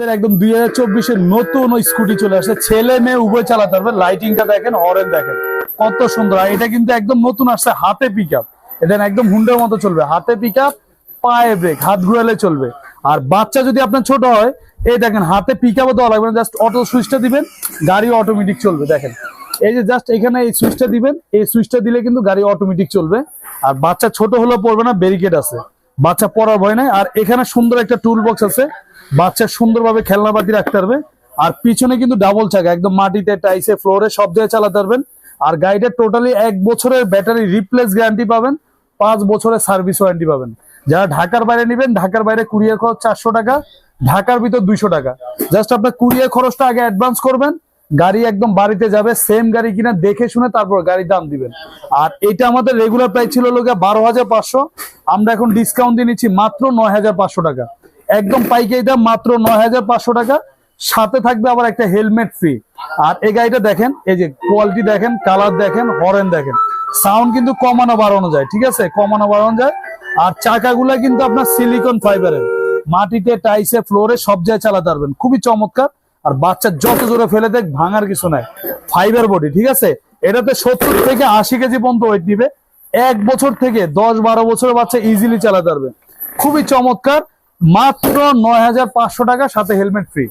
আমাদের একদম দুই হাজার চব্বিশের নতুন স্কুটি চলে আসে। ছেলে মেয়ে উভয় চালাতে পারবে। লাইটিংটা দেখেন হরেন দেখেন। কত সুন্দর। এটা কিন্তু একদম নতুন আসছে, হাতে পিক আপ এটা একদম হুন্ডার মতো চলবে। হাতে পিক আপ পায়ে ব্রেক হাত ঘুরালে চলবে। আর বাচ্চা যদি আপনার ছোট হয়, এই দেখেন, হাতে পিক আপও দেওয়া লাগবে না জাস্ট অটো সুইচটা দিবেন, গাড়ি অটোমেটিক চলবে, দেখেন। এই যে জাস্ট এখানে এই সুইচটা দিবেন, এই সুইচটা দিলে কিন্তু গাড়ি অটোমেটিক চলবে। আর বাচ্চা ছোট হলেও পড়বে না ব্যারিকেড আছে। বাচ্চা পড়ার ভয় নাই। আর এখানে সুন্দর একটা টুল বক্স আছে। বাচ্চা সুন্দরভাবে খেলনাপাতি রাখতে পারবে। আর পিছনে কিন্তু ডাবল চাকা, একদম মাটিতে টাইসে ফ্লোরে সব জায়গায় চালাতে পারবেন। আর গাড়িটা টোটালি এক বছরের ব্যাটারি রিপ্লেস গ্যারান্টি পাবেন। পাঁচ বছরের সার্ভিস ওয়ারেন্টি পাবেন। যারা ঢাকার বাইরে নেবেন, ঢাকার বাইরে কুরিয়ার খরচ চারশো টাকা, ঢাকার ভিতর দুইশো টাকা। জাস্ট আপনার কুরিয়ার খরচটা আগে অ্যাডভান্স করবেন। গাড়ি একদম বাড়িতে যাবে সেম গাড়ি কিনা দেখে শুনে তারপর গাড়ির দাম দিবেন। আর এটা আমাদের রেগুলার প্রাইস ছিল লোকে বারো হাজার পাঁচশো। আমরা এখন ডিসকাউন্ট দিয়ে নিচ্ছি মাত্র নয় হাজার পাঁচশো টাকা। একদম পাইকারি দাম মাত্র নয় হাজার পাঁচশো টাকা। সাথে থাকবে আবার একটা হেলমেট ফ্রি আর এই গাড়িটা দেখেন, এই যে কোয়ালিটি দেখেন কালার দেখেন হরেন দেখেন। সাউন্ড কিন্তু কমানো বাড়ানো যায়, ঠিক আছে? কমানো বাড়ানো যায়। আর চাকাগুলা কিন্তু আপনার সিলিকন ফাইবারের মাটিতে টাইসে ফ্লোরে সব জায়গায় চালাতে পারবেন। খুবই চমৎকার। আর বাচ্চা যত জোরে ফেলে দেখ, ভাঙার কিছু নাই। ফাইবার বডি ঠিক আছে? এটাতে সত্তর থেকে আশি কেজি পর্যন্ত ওয়েট নিবে। এক বছর থেকে দশ বারো বছরের বাচ্চা ইজিলি চালাতে পারবে। খুবই চমৎকার। মাত্র নয় হাজার পাঁচশো টাকা সাথে হেলমেট ফ্রি